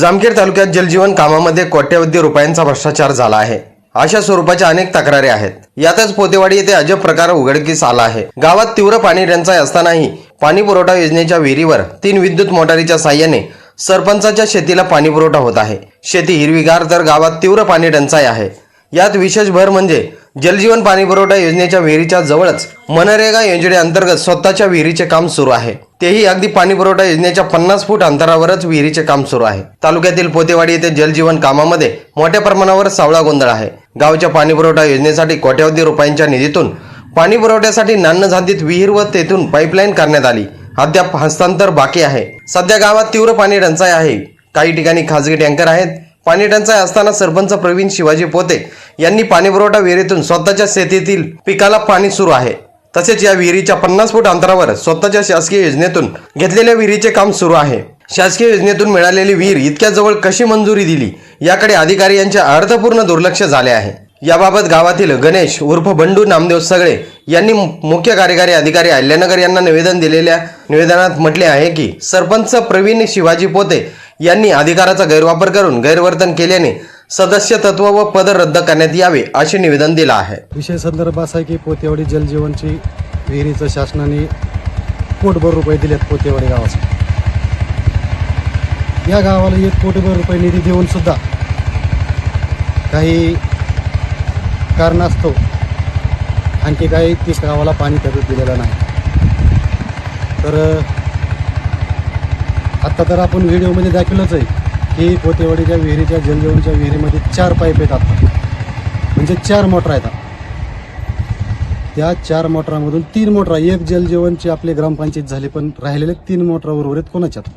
जामखेड तालुक्यात जलजीवन कामामध्ये कोट्यवधी रुपयांचा भ्रष्टाचार झाला आहे. अशा स्वरूपाच्या अनेक तक्रारी आहेत. यातच पोतेवाडी येथे अजब प्रकार उघडकीस आला आहे. गावात तीव्र पाणी टंचाई असतानाही पाणी पुरवठा योजनेच्या विहिरीवर तीन विद्युत मोटारीच्या साह्याने सरपंचाच्या शेतीला पाणी पुरवठा होत आहे. शेती हिरवीगार तर गावात तीव्र पाणी टंचाई आहे. यात विशेष भर म्हणजे जलजीवन पाणी पुरवठा योजनेच्या विहिरीच्या जवळच मनरेगा योजनेअंतर्गत स्वतःच्या विहिरीचे काम सुरू आहे. तेही अगदी पाणी पुरवठा योजनेच्या पन्नास फूट अंतरावरच विहिरीचे काम सुरू आहे. तालुक्यातील पोतेवाडी येथे जलजीवन कामामध्ये मोठ्या प्रमाणावर सावळा गोंधळ आहे. गावच्या पाणी पुरवठा योजनेसाठी कोट्यावधी रुपयांच्या निधीतून पाणी पुरवठ्यासाठी नान्नझांदीत विहीर व तेथून पाईपलाईन करण्यात आली. अद्याप हस्तांतर बाकी आहे. सध्या गावात तीव्र पाणी टंचाई आहे. काही ठिकाणी खासगी टँकर आहेत. पाणी टंचाई असताना सरपंच प्रवीण शिवाजी पोते यांनी पाणीपुरवठा विहिरीतून स्वतःच्या शेतीतील पिकाला पाणी सुरू आहे. तसेच या विहिरीच्या पन्नास फूट अंतरावर स्वतःच्या शासकीय योजनेतून घेतलेल्या विहिरीचे काम सुरू आहे. शासकीय योजनेतून मिळालेली विहीर इतक्या जवळ कशी मंजुरी दिली याकडे अधिकारी यांचे अर्थपूर्ण दुर्लक्ष झाले आहे. याबाबत गावातील गणेश उर्फ बंडू नामदेव सगळे यांनी मुख्य कार्यकारी अधिकारी अहिल्यानगर यांना निवेदन दिलेल्या निवेदनात म्हटले आहे की सरपंच प्रवीण शिवाजी पोते यांनी अधिकाराचा गैरवापर करून गैरवर्तन केल्याने सदस्य तत्व व पद रद्द करण्यात यावे असे निवेदन दिलं आहे. विषय संदर्भ असा आहे की पोतेवाडी जलजीवनची विहिरीचं शासनाने कोटभर रुपये दिलेत पोतेवाडी गावासाठी या गावाला एक कोटीभर रुपये निधी देऊन सुद्धा काही कारणास्तव आणखी काही तीस गावाला पाणी त्याचं दिलेलं नाही. तर आत्ता तर आपण व्हिडिओमध्ये दाखवलंच आहे की पोतेवाडीच्या विहिरीच्या जलजीवनच्या विहिरीमध्ये चार पाईप आहेत म्हणजे चार मोटर आहेत त्या चार मोटरामधून तीन मोटरा एक जलजीवनची आपली ग्रामपंचायत झाली पण राहिलेले तीन मोटरा उर्वरित कोणाच्यात?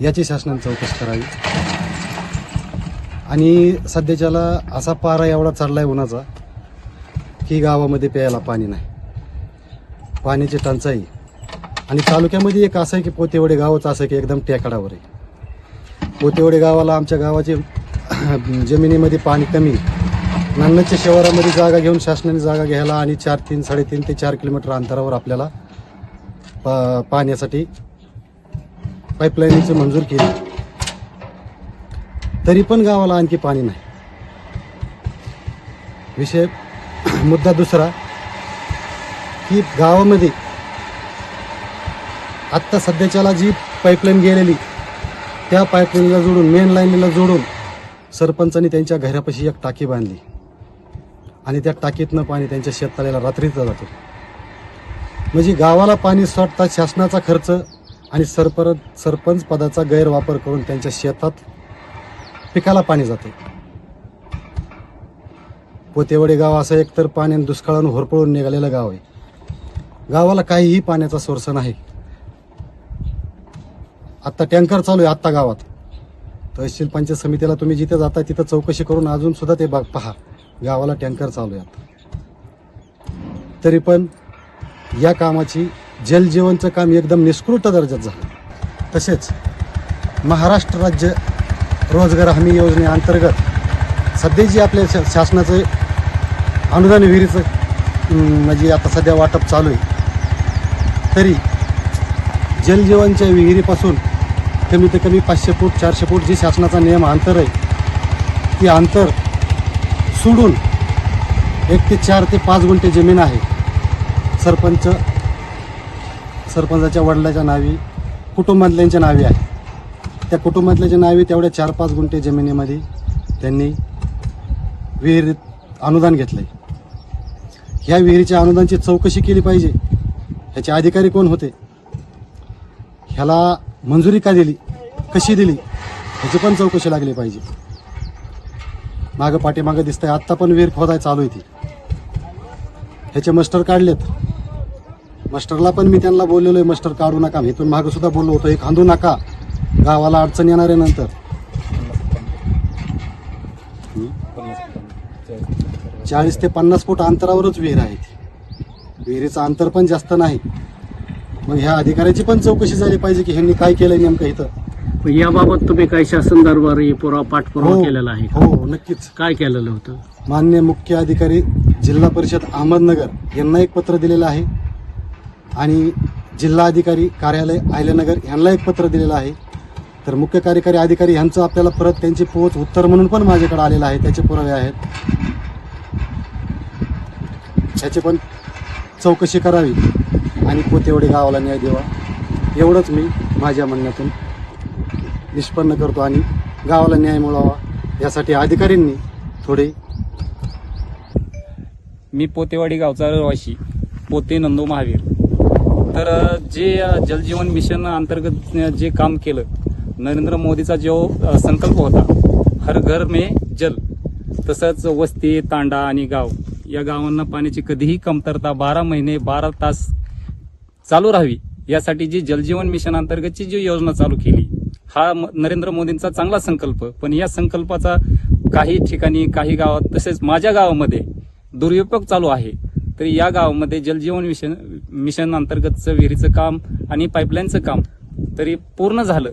याची शासनाने चौकशी करावी. आणि सध्याच्याला असा पारा एवढा चढला आहे उन्हाचा की गावामध्ये प्यायला पाणी नाही. पाण्याची टंचाई. आणि तालुक्यामध्ये एक असं आहे की पोतेवडे गावच असं की एकदम टेकडावर आहे. पोतेवडे गावाला आमच्या गावाचे जमिनीमध्ये पाणी कमी. नान्नच्या शहरामध्ये जागा घेऊन शासनाने जागा घ्यायला आणि चार तीन साडेतीन ते चार किलोमीटर अंतरावर आपल्याला पा पाण्यासाठी पाईपलाईनची मंजूर केली. तरी पण गावाला आणखी पाणी नाही. विषय मुद्दा दुसरा की गावामध्ये आत्ता सध्याच्याला जी पाईपलाईन गेलेली त्या पाईपलाईनला जोडून मेन लाईनला जोडून सरपंचांनी त्यांच्या घरापाशी एक टाकी बांधली. आणि त्या टाकीतनं पाणी त्यांच्या शेततळ्याला रात्रीचा जातो. म्हणजे गावाला पाणी सोडता शासनाचा खर्च आणि सरपर सरपंच पदाचा गैरवापर करून त्यांच्या शेतात पिकाला पाणी जाते. पोतेवडे गाव असं एकतर पाण्याने दुष्काळानं होरपळून निघालेलं गाव आहे. गावाला काहीही पाण्याचा सोर्स नाही. आत्ता टँकर चालू आहे आत्ता गावात. तहसील पंचायत समितीला तुम्ही जिथे जाता तिथं चौकशी करून अजून सुद्धा ते बघ पहा. गावाला टँकर चालू आहे तरी पण या कामाची जलजीवनचं काम एकदम निष्कृत दर्जात झालं. तसेच महाराष्ट्र राज्य रोजगार हमी योजनेअंतर्गत सध्या जी आपल्या शा शासनाचं अनुदान विहिरीचं म्हणजे आता सध्या वाटप चालू आहे तरी जलजीवनच्या विहिरीपासून कमीत कमी पाचशे फूट चारशे फूट जी शासनाचा नियम अंतर आहे ती अंतर सोडून एक ते चार ते पाच गुंठे जमीन आहे. सरपंच सरपंचाच्या वडिलाच्या नावी कुटुंबातल्यांच्या नावी आहे. त्या कुटुंबातले जे नावे तेवढ्या चार पाच गुंठे जमिनीमध्ये त्यांनी विहिरीत अनुदान घेतलंय. ह्या विहिरीच्या अनुदानची चौकशी केली पाहिजे. ह्याचे अधिकारी कोण होते? ह्याला मंजुरी का दिली? कशी दिली? ह्याची पण चौकशी लागली पाहिजे. मागं पाठीमागं दिसतंय. आत्ता पण विहीर खोदाय चालू आहे ती. ह्याचे मस्टर काढलेत. मास्टरला पण मी त्यांना बोललेलो आहे मास्टर काढू नका. मी पण मागं सुद्धा बोललो होतो हे खांदू नका. गावाला अडचण येणार आहे नंतर. चाळीस ते पन्नास फूट अंतरावरच विहीर आहे ती. विहिरीचं अंतर पण जास्त नाही. मग ह्या अधिकाऱ्याची पण चौकशी झाली पाहिजे की ह्यांनी काय केलंय नेमकं इथं. याबाबत तुम्ही काही शासन दरबारी पुरावा पाठपुरावा केलेला आहे? हो नक्कीच. काय केलेलं होतं? मान्य मुख्य अधिकारी जिल्हा परिषद अहमदनगर यांना एक पत्र दिलेलं आहे. आणि जिल्हा अधिकारी कार्यालय आयल्यानगर यांना एक पत्र दिलेलं आहे. तर मुख्य कार्यकारी अधिकारी यांचं आपल्याला परत त्यांची पोच उत्तर म्हणून पण माझ्याकडे आलेलं आहे. त्याचे पुरावे आहेत. ह्याची पण चौकशी करावी आणि पोतेवडे गावाला न्याय द्यावा. एवढंच मी माझ्या म्हणण्यातून निष्पन्न करतो आणि गावाला न्याय मिळावा. यासाठी अधिकाऱ्यांनी थोडे मी पोतेवाडी गावचा रहिवाशी पोते नंदू महावीर. तर जे जलजीवन मिशन अंतर्गत जे काम केलं नरेंद्र मोदीचा जो संकल्प होता हर घर में जल तसंच वस्ती तांडा आणि गाव या गावांना पाण्याची कधीही कमतरता बारा महिने बारा तास चालू राहावी यासाठी जी जलजीवन मिशन अंतर्गतची जी योजना चालू केली हा म- नरेंद्र मोदींचा चांगला संकल्प. पण या संकल्पाचा काही ठिकाणी काही गावात तसेच माझ्या गावामध्ये दुरुपयोग चालू आहे. तर या गावामध्ये जलजीवन मिशन मिशन अंतर्गतचं विहिरीचं काम आणि पाईपलाईनचं काम तरी पूर्ण झालं.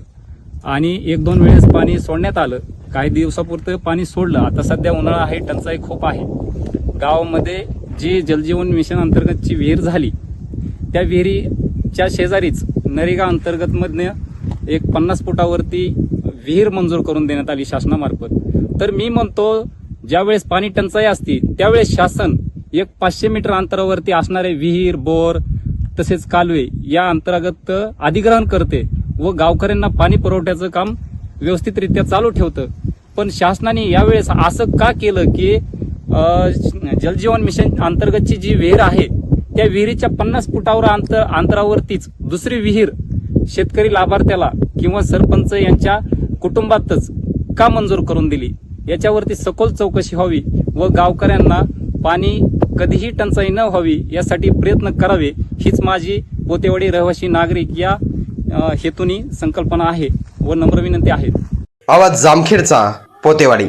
आणि एक दोन वेळेस पाणी सोडण्यात आलं. काही दिवसापुरतं पाणी सोडलं. आता सध्या उन्हाळा आहे टंचाई खूप आहे. गावामध्ये जी जलजीवन मिशन अंतर्गतची विहीर झाली त्या विहिरीच्या शेजारीच नरेगा अंतर्गतमधनं एक पन्नास फुटावरती विहीर मंजूर करून देण्यात आली शासनामार्फत. तर मी म्हणतो ज्यावेळेस पाणी टंचाई असती त्यावेळेस शासन एक पाचशे मीटर अंतरावरती असणारे विहीर बोर तसेच कालवे या अंतर्गत अधिग्रहण करते. व गावकऱ्यांना पाणी पुरवठ्याचं काम व्यवस्थितरित्या चालू ठेवतं. पण शासनाने यावेळेस असं का केलं की जलजीवन मिशन अंतर्गतची जी विहीर आहे त्या विहिरीच्या पन्नास फुटावर अंतर अंतरावरतीच दुसरी विहीर शेतकरी लाभार्थ्याला किंवा सरपंच यांच्या कुटुंबातच का मंजूर करून दिली? याच्यावरती सखोल चौकशी व्हावी व गावकऱ्यांना पाणी कधीही टंचाई न व्हावी यासाठी प्रयत्न करावे हीच माझी पोतेवाडी रहिवासी नागरिक या हेतूनी संकल्पना आहे व नम्र विनंती आहे. आवाज जामखेडचा पोतेवाडी.